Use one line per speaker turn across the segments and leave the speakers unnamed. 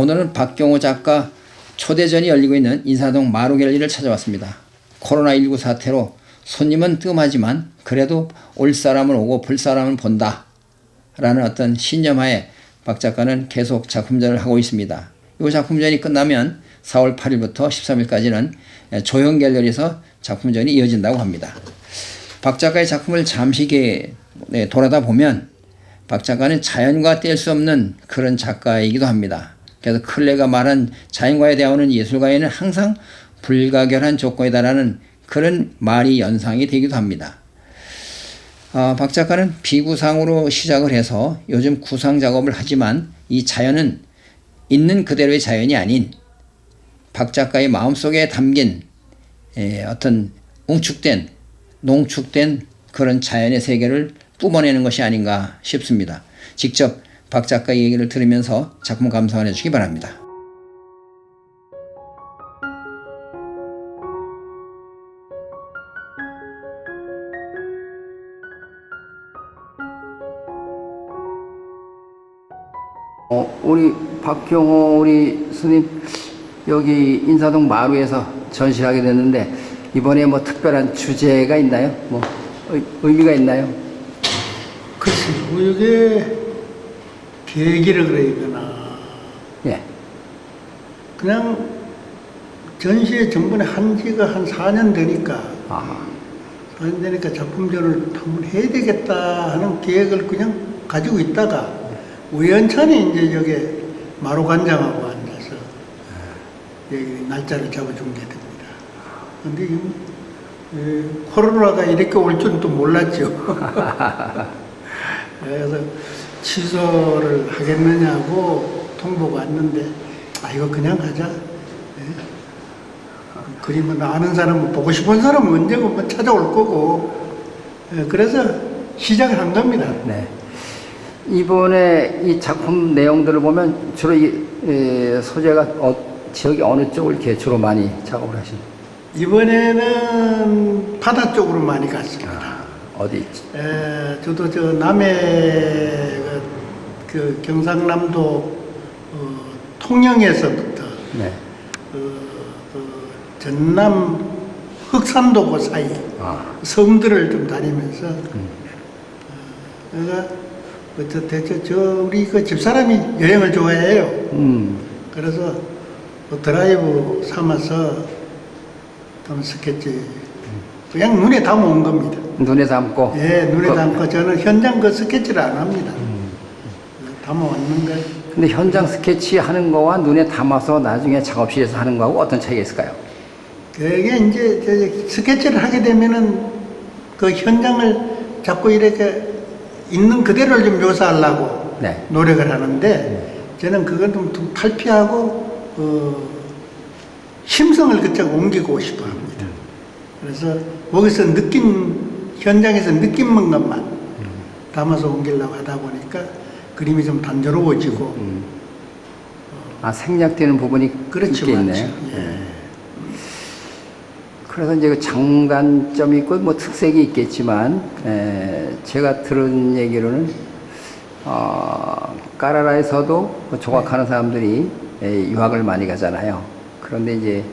오늘은 박경호 작가 초대전이 열리고 있는 인사동 마루갤리를 찾아왔습니다. 코로나19 사태로 손님은 뜸하지만 그래도 올 사람은 오고 볼 사람은 본다. 라는 어떤 신념하에 박 작가는 계속 작품전을 하고 있습니다. 이 작품전이 끝나면 4월 8일부터 13일까지는 조형 갤러리에서 작품전이 이어진다고 합니다. 박 작가의 작품을 잠시 네, 돌아다 보면 박 작가는 자연과 뗄 수 없는 그런 작가이기도 합니다. 그래서 클레가 말한 자연과의 대화는 예술가에는 항상 불가결한 조건이다라는 그런 말이 연상이 되기도 합니다. 아, 박 작가는 비구상으로 시작을 해서 요즘 구상 작업을 하지만 이 자연은 있는 그대로의 자연이 아닌 박 작가의 마음속에 담긴 에, 어떤 웅축된 농축된 그런 자연의 세계를 뿜어내는 것이 아닌가 싶습니다. 직접 박 작가의 얘기를 들으면서 작품 감상해 주시기 바랍니다. 어, 우리 박경호 우리 스님 여기 인사동 마루에서 전시하게 됐는데 이번에 뭐 특별한 주제가 있나요? 뭐 의, 의미가 있나요?
글쎄, 이게 계기를 그래야 되나.
예.
그냥 전시회 전번에 한 지가 한 4년 되니까,
아,
4년 되니까 작품전을 한번 해야 되겠다 하는 계획을 그냥 가지고 있다가 우연찮게 이제 여기 마루관장하고 앉아서 여기 날짜를 잡아준 게 됩니다. 근데 이, 에, 코로나가 이렇게 올 줄은 또 몰랐죠. 그래서 취소를 하겠느냐고 통보가 왔는데 아 이거 그냥 하자. 예. 그림은 아는 사람은 보고 싶은 사람은 언제고 뭐 찾아올 거고 예, 그래서 시작을 한 겁니다.
네. 이번에 이 작품 내용들을 보면 주로 이 에, 소재가 어, 지역이 어느 쪽을 이렇게 주로 많이 작업을 하시나요?
이번에는 바다 쪽으로 많이 갔습니다.
아, 어디?
에, 저도 저 남해 그, 그 경상남도 어, 통영에서부터
네.
그, 그 전남 흑산도 그 사이
아,
섬들을 좀 다니면서
음.
어, 내가 그저 대체 저 우리 그 집사람이 여행을 좋아해요.
음,
그래서 뭐 드라이브 삼아서 좀 스케치 그냥 눈에 담아온 겁니다.
눈에 담고.
예, 눈에
그-
담고 저는 현장 그 스케치를 안 합니다. 담아왔는 거
근데 현장 스케치 하는 거와 눈에 담아서 나중에 작업실에서 하는 거하고 어떤 차이가 있을까요?
그게 이제 저 스케치를 하게 되면은 그 현장을 자꾸 이렇게 있는 그대로를 좀 묘사하려고
네.
노력을 하는데 저는 그걸 좀, 좀 탈피하고 어, 심성을 그쪽 옮기고 싶어 합니다. 그래서 거기서 느낀 현장에서 느낀 것만 담아서 옮기려고 하다 보니까 그림이 좀 단조로워지고
음. 아, 생략되는 부분이
그렇죠,
있겠네요.
맞죠. 예.
그래서 이제 그 장단점이 있고 뭐 특색이 있겠지만 에, 제가 들은 얘기로는 어, 까라라에서도 그 조각하는 사람들이 에, 유학을 많이 가잖아요. 그런데 이제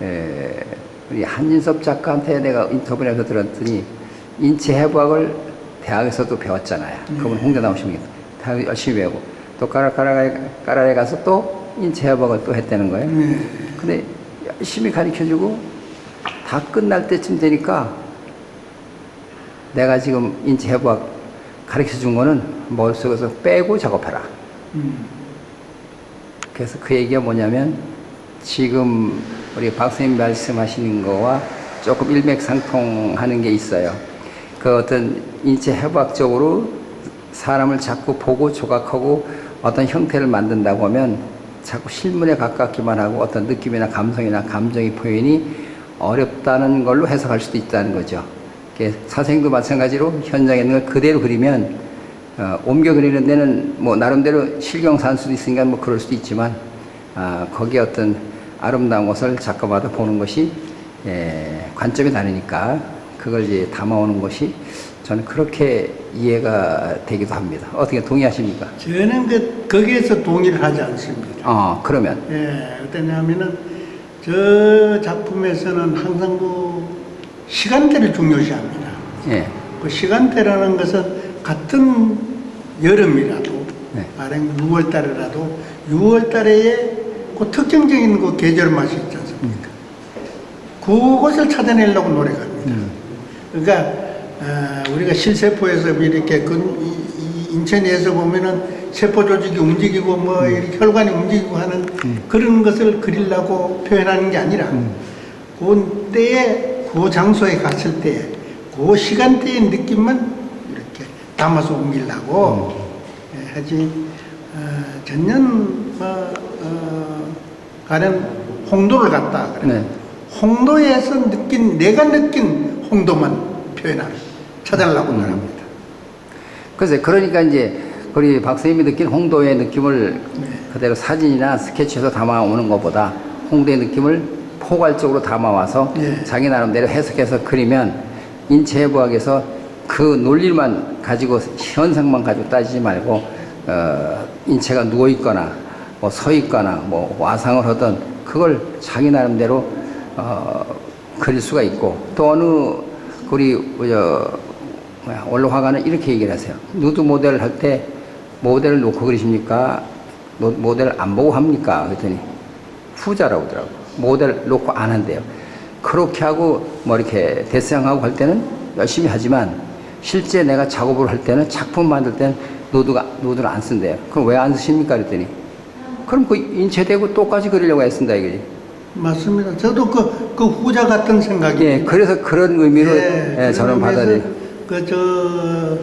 에, 우리 한진섭 작가한테 내가 인터뷰를 해서 들었더니 인체 해부학을 대학에서도 배웠잖아요. 그분 홍대 나오시면 대학 열심히 배우고 또 까라까라에 까라에 가서 또 인체 해부학을 또 했다는 거예요.
예.
근데 열심히 가르쳐주고 다 끝날 때쯤 되니까 내가 지금 인체 해부학 가르쳐 준 거는 머릿속에서 빼고 작업해라.
음.
그래서 그 얘기가 뭐냐면 지금 우리 박사님 말씀하시는 거와 조금 일맥상통하는 게 있어요. 그 어떤 인체 해부학적으로 사람을 자꾸 보고 조각하고 어떤 형태를 만든다고 하면 자꾸 실물에 가깝기만 하고 어떤 느낌이나 감성이나 감정의 표현이 어렵다는 걸로 해석할 수도 있다는 거죠. 사생도 마찬가지로 현장에 있는 걸 그대로 그리면 어, 옮겨 그리는 데는 뭐 나름대로 실경사할 수도 있으니까 뭐 그럴 수도 있지만 아, 거기에 어떤 아름다운 것을 작가마다 보는 것이 예, 관점이 다르니까 그걸 이제 담아오는 것이 저는 그렇게 이해가 되기도 합니다. 어떻게 동의하십니까?
저는 그, 거기에서 동의를 하지 않습니다.
어, 그러면
예, 어떠냐면은 저 작품에서는 항상 그 시간대를 중요시 합니다.
예.
그 시간대라는 것은 같은 여름이라도
네.
아령 6월 달이라도 6월 달에 그 특징적인 그 계절 맛이 있지 않습니까? 그것을 찾아내려고 노력합니다. 그러니까 어, 우리가 실세포에서 이렇게 그 이- 이 인체 내에서 보면은 세포 조직이 움직이고 뭐 이렇게 혈관이 움직이고 하는 그런 것을 그리려고 표현하는 게 아니라 그 때에 그 장소에 갔을 때그 시간대의 느낌만 이렇게 담아서 옮기려고 예, 하지. 어, 전년 뭐 어, 가령 홍도를 갔다. 그래.
네.
홍도에서 느낀 내가 느낀 홍도만 표현하는 찾 아내려고 노력합니다.
글쎄, 그러니까 이제 우리 박사님이 느낀 홍도의 느낌을
네.
그대로 사진이나 스케치에서 담아오는 것보다 홍도의 느낌을 포괄적으로 담아와서
네.
자기 나름대로 해석해서 그리면 인체해부학에서 그 논리만 가지고 현상만 가지고 따지지 말고 어, 인체가 누워 있거나 뭐 서 있거나 뭐 와상을 하던 그걸 자기 나름대로 어, 그릴 수가 있고 또 어느 우리 저 뭐야 원로 화가는 이렇게 얘기를 하세요. 누드 모델을 할때 모델을 놓고 그리십니까? 노- 모델을 안 보고 합니까? 그랬더니 후자라고 하더라고. 모델 놓고 안 한대요. 그렇게 하고 뭐 이렇게 데스양하고 할 때는 열심히 하지만 실제 내가 작업을 할 때는 작품 만들 때는 노드가 노드를 안 쓴대요. 그럼 왜 안 쓰십니까? 그랬더니 그럼 그 인체되고 똑같이 그리려고 애쓴다 이거지.
맞습니다. 저도 그, 그 후자 같은 생각이
예, 그래서 그런 의미로 예, 저는 받아들이.
그 저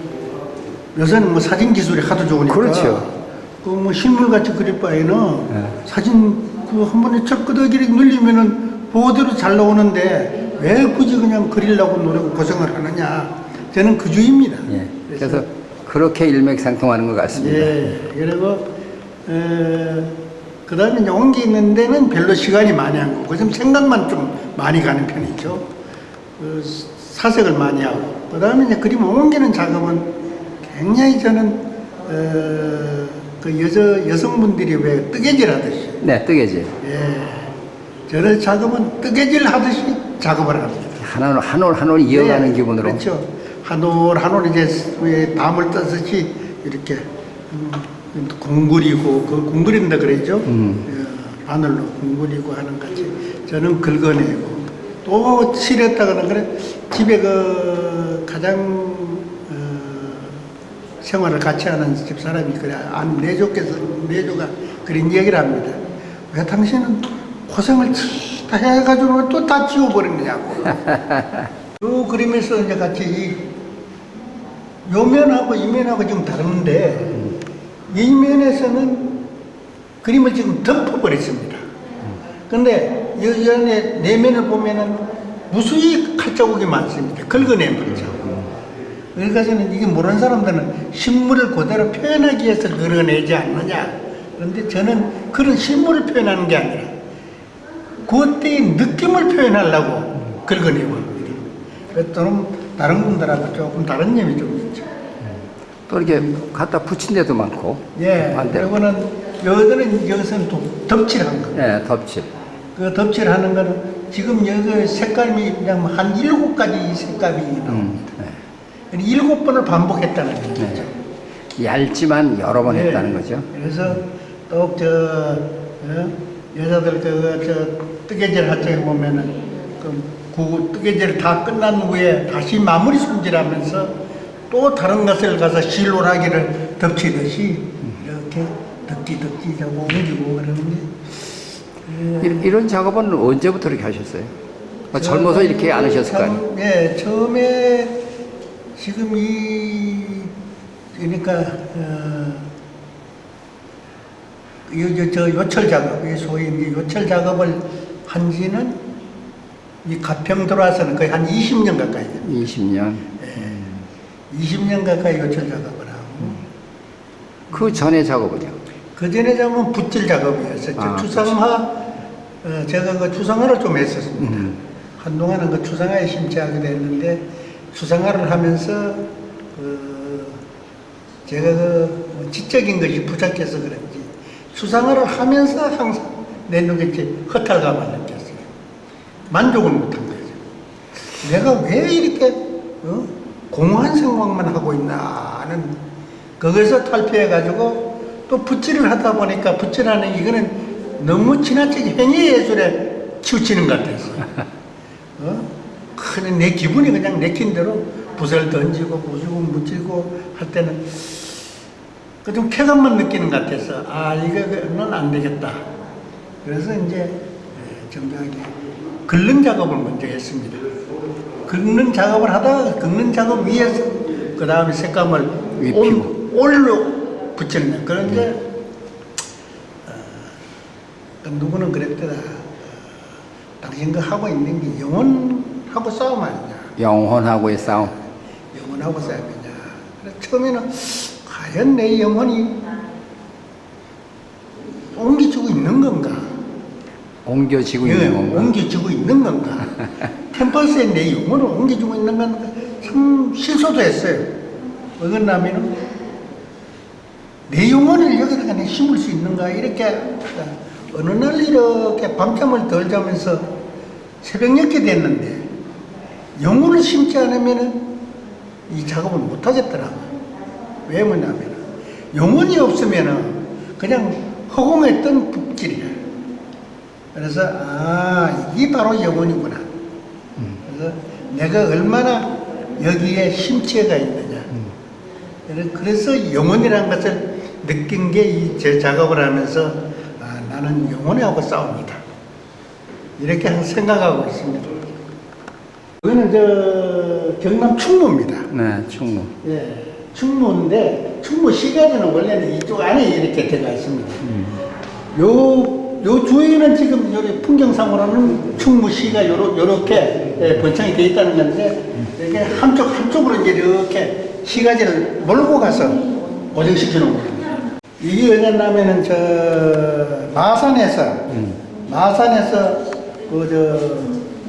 요새는 뭐 사진 기술이 하도 좋으니까
그렇죠.
그 뭐 실물 같이 그릴 바에는
예.
사진 그 한 번에 척 끄덕이를 눌리면은 보호대로 잘 나오는데 왜 굳이 그냥 그리려고 노력 고생을 하느냐 저는 그 주의입니다.
예. 그래서 그렇게 일맥상통하는 것 같습니다.
예, 그리고 그 다음에 이제 옮기는 데는 별로 시간이 많이 안 가고 좀 생각만 좀 많이 가는 편이죠. 그 사색을 많이 하고 그 다음에 이제 그림 옮기는 작업은 굉장히 저는 어, 그 여자 여성분들이 왜 뜨개질 하듯이
네, 뜨개질.
예, 저런 작업은 뜨개질 하듯이 작업을 합니다.
한올 한올 한 올 이어가는
네,
기분으로.
그렇죠. 한올 한올 이제 왜 밤을 뜨듯이 이렇게 음, 공구리고 그 공구린다 그러죠.
음.
어, 바늘로 공구리고 하는 같이 저는 긁어내고 또 칠했다가는 그래 집에 그 가장 어, 생활을 같이 하는 집 사람이 그래 안 내조께서 내조가 그런 얘기를 합니다. 왜 당신은 고생을 다 해가지고 또 다 지워버리느냐고. 요 그림에서 이제 같이 이 요면하고 이면하고 좀 다른데 이 면에서는 그림을 지금 덮어버렸습니다. 근데 이 안에 내면을 보면은 무수히 칼자국이 많습니다. 긁어낸 칼자국. 그러니까 저는 이게 모르는 사람들은 식물을 그대로 표현하기 위해서 그려내지 않느냐. 그런데 저는 그런 식물을 표현하는 게 아니라 그때의 느낌을 표현하려고 긁어내고 합니다. 또는 다른 분들하고 조금 다른 점이 좀 있죠.
또 이렇게 갖다 붙인 데도 많고.
예,
반대로.
그리고는 여기는 여기서는 또 덮칠한 거.
예, 덮칠.
그 덮칠하는 거는 지금 여기 색감이 그냥 한 일곱 가지 색감이.
음, 네.
일곱 번을 반복했다는 거죠.
네. 얇지만 여러 번
예,
했다는 거죠.
그래서 또저 어? 여자들 그 저 뜨개질 할때 보면은 그 구, 뜨개질 다 끝난 후에 다시 마무리 손질하면서 또 다른 것을 가서 실로라기를 덮치듯이 이렇게 덮기 덮기 하고 옮기고 그러는데
이- 이런 작업은 언제부터 이렇게 하셨어요? 뭐 젊어서 이렇게 안 하셨을 거 아니에요?
참, 예, 처음에 지금 이 그러니까 어, 요, 요, 저 요철 작업, 이 소위 이제 요철 작업을 한 지는 이 가평 들어와서는 거의 한 20년 가까이 됩니다.
20년.
20년 가까이 요철 작업을 하고
그 전에 작업은요?
그 전에 작업은 붓질 작업이었었죠.
아,
추상화, 어, 제가 그 추상화를 좀 했었습니다.
음.
한동안은 그 추상화에 심취하게 됐는데 수생활을 하면서 그 제가 그 지적인 것이 부족해서 그런지 수생활을 하면서 항상 내 눈에 허탈감을 느꼈어요. 만족을 못한 거죠. 내가 왜 이렇게 어? 공허한 생각만 하고 있나 하는 거기서 탈피해가지고 또 붓질을 하다 보니까 붓질하는 이거는 너무 지나치게 행위 예술에 치우치는 것 같아서 어? 그냥 내 기분이 그냥 내킨 대로 붓을 던지고 부수고 묻히고 할 때는 그좀 쾌감만 느끼는 것 같아서 아 이거는 안 되겠다 그래서 이제 예, 정정하게 긁는 작업을 먼저 했습니다 긁는 작업을 하다가 긁는 작업 위에서 그 다음에 색감을
입히고.
올- 올로 붙이는 거예요 그런데 누구는 그랬더라. 어, 당신 그 하고 있는 게 영혼하고 싸움 아니냐?
영혼하고의 싸움.
영혼하고 싸움이냐? 그래서 처음에는 과연 내 영혼이 옮겨지고 있는 건가?
옮겨지고
예,
있는 건가?
옮겨지고 있는 건가? 캠퍼스에 내 영혼을 옮겨주고 있는 건가 참 실소도 했어요. 어긋나면은 내 영혼을 여기다가 내 심을 수 있는가? 이렇게 어느 날 이렇게 밤잠을 덜 자면서 새벽 늦게 됐는데 영혼을 심지 않으면은 이 작업을 못 하겠더라고요. 왜 뭐냐면 영혼이 없으면은 그냥 허공했던 붓질이야. 그래서 아 이게 바로 영혼이구나. 그래서 내가 얼마나 여기에 심취가 있느냐. 그래- 그래서 영혼이라는 것을 느낀 게 이 제 작업을 하면서 아, 나는 영혼하고 싸웁니다. 이렇게 생각하고 있습니다. 여기는 저 경남 충무입니다.
네, 충무.
예, 충무인데 충무 시가지는 원래는 이쪽 안에 이렇게 들어가 있습니다. 요, 요 주위는 지금 여기 풍경상으로는 충무시가 요러, 요렇게 예, 번창이 되어 있다는 건데 이게 한쪽 한쪽으로 이제 이렇게 시가지를 몰고 가서 고정시켜 놓은 겁니다. 이게 왜냐면은 저 마산에서 마산에서 그저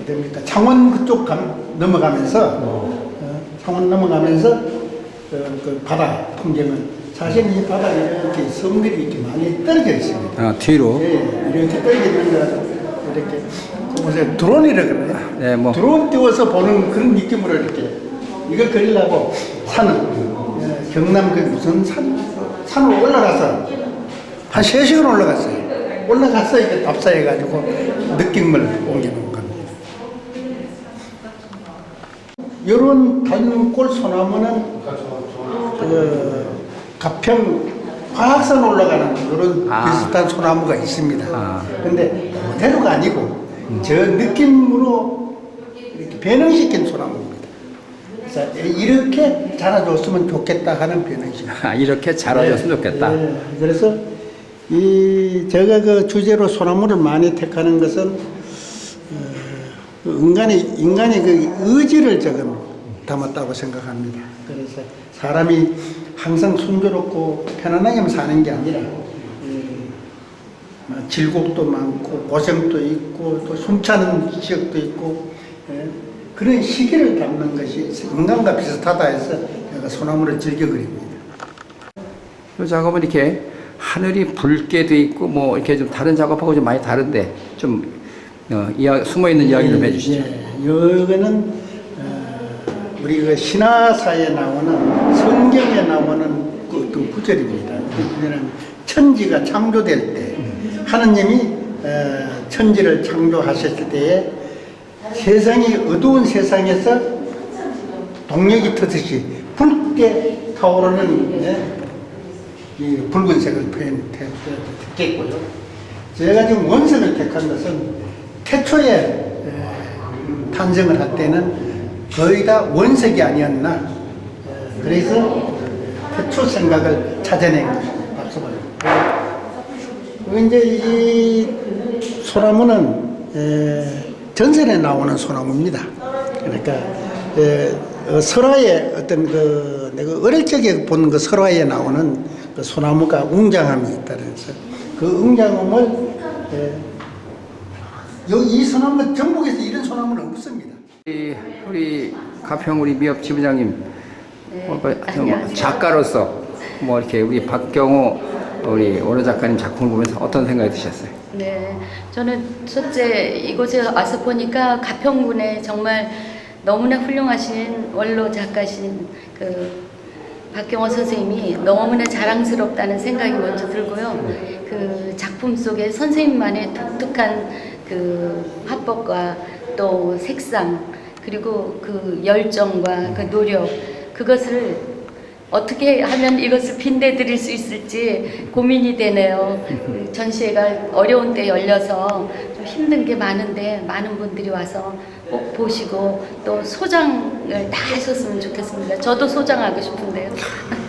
어딥니까 창원 그쪽 감, 넘어가면서 어, 창원 넘어가면서 그, 그 바다 풍경은 사실 이 바다에 이렇게 섬들이 이렇게 많이 떨어져 있습니다.
어, 뒤로.
예, 이렇게 떨어져 있는 거라서 이렇게 그 보세요 드론이라 그래요.
네, 뭐.
드론 띄워서 보는 그런 느낌으로 이렇게 이걸 그리려고 산을 예, 경남 그 무슨 산 산으로 올라가서 한 3시간 올라갔어요. 올라가서 이렇게 답사해가지고 느낌을 옮겨놓은 겁니다. 이런 단골 소나무는 그 가평 화학산 올라가는 이런
아.
비슷한 소나무가 있습니다.
아.
근데 그대로가 아니고 저 느낌으로 이렇게 변형시킨 소나무 그래서 이렇게 자라줬으면 좋겠다 하는 변형식.
아, 이렇게 자라줬으면 좋겠다.
예, 그래서 이 제가 그 주제로 소나무를 많이 택하는 것은 어, 그 인간의 인간의 그 의지를 조금 담았다고 생각합니다. 그래서 사람이 항상 순조롭고 편안하게만 사는 게 아니라 음, 뭐 질곡도 많고 고생도 있고 또 숨차는 지역도 있고 예, 그런 시기를 담는 것이 인간과 비슷하다 해서 제가 소나무를 즐겨 그립니다.
이 작업은 이렇게 하늘이 붉게 돼 있고 뭐 이렇게 좀 다른 작업하고 좀 많이 다른데 좀 어, 이야, 숨어 있는 이야기 좀 해주시죠.
예, 여기는 어, 우리 그 신화사에 나오는 성경에 나오는 그 어떤 구절입니다. 그 구절은 천지가 창조될 때 하느님이 어, 천지를 창조하셨을 때에 세상이 어두운 세상에서 동력이 터듯이 붉게 타오르는 예, 이 붉은색을 표현했겠고요. 제가 지금 원색을 택한 것은 태초에 에, 탄생을 할 때는 거의 다 원색이 아니었나. 에, 그래서 태초 생각을 찾아낸 박수벌. 이제 이 소나무는 에, 전설에 나오는 소나무입니다. 그러니까 에, 어, 설화에 어떤 그 내가 어릴 적에 본 그 설화에 나오는 그 소나무가 웅장함이 있다면서 그 웅장함을 에, 여기 이 소나무 전국에서 이런 소나무는 없습니다.
우리, 우리 가평 우리 미업 지부장님
네.
작가로서 뭐 이렇게 우리 박경호 우리 원호 작가님 작품을 보면서 어떤 생각이 드셨어요?
네, 저는 첫째 이곳에 와서 보니까 가평군에 정말 너무나 훌륭하신 원로 작가신 그 박경호 선생님이 너무나 자랑스럽다는 생각이 먼저 들고요. 그 작품 속에 선생님만의 독특한 그 화법과 또 색상 그리고 그 열정과 그 노력 그것을 어떻게 하면 이것을 빛내드릴 수 있을지 고민이 되네요. 그 전시회가 어려운 때 열려서 좀 힘든 게 많은데 많은 분들이 와서 꼭 보시고 또 소장을 다 하셨으면 좋겠습니다. 저도 소장하고 싶은데요.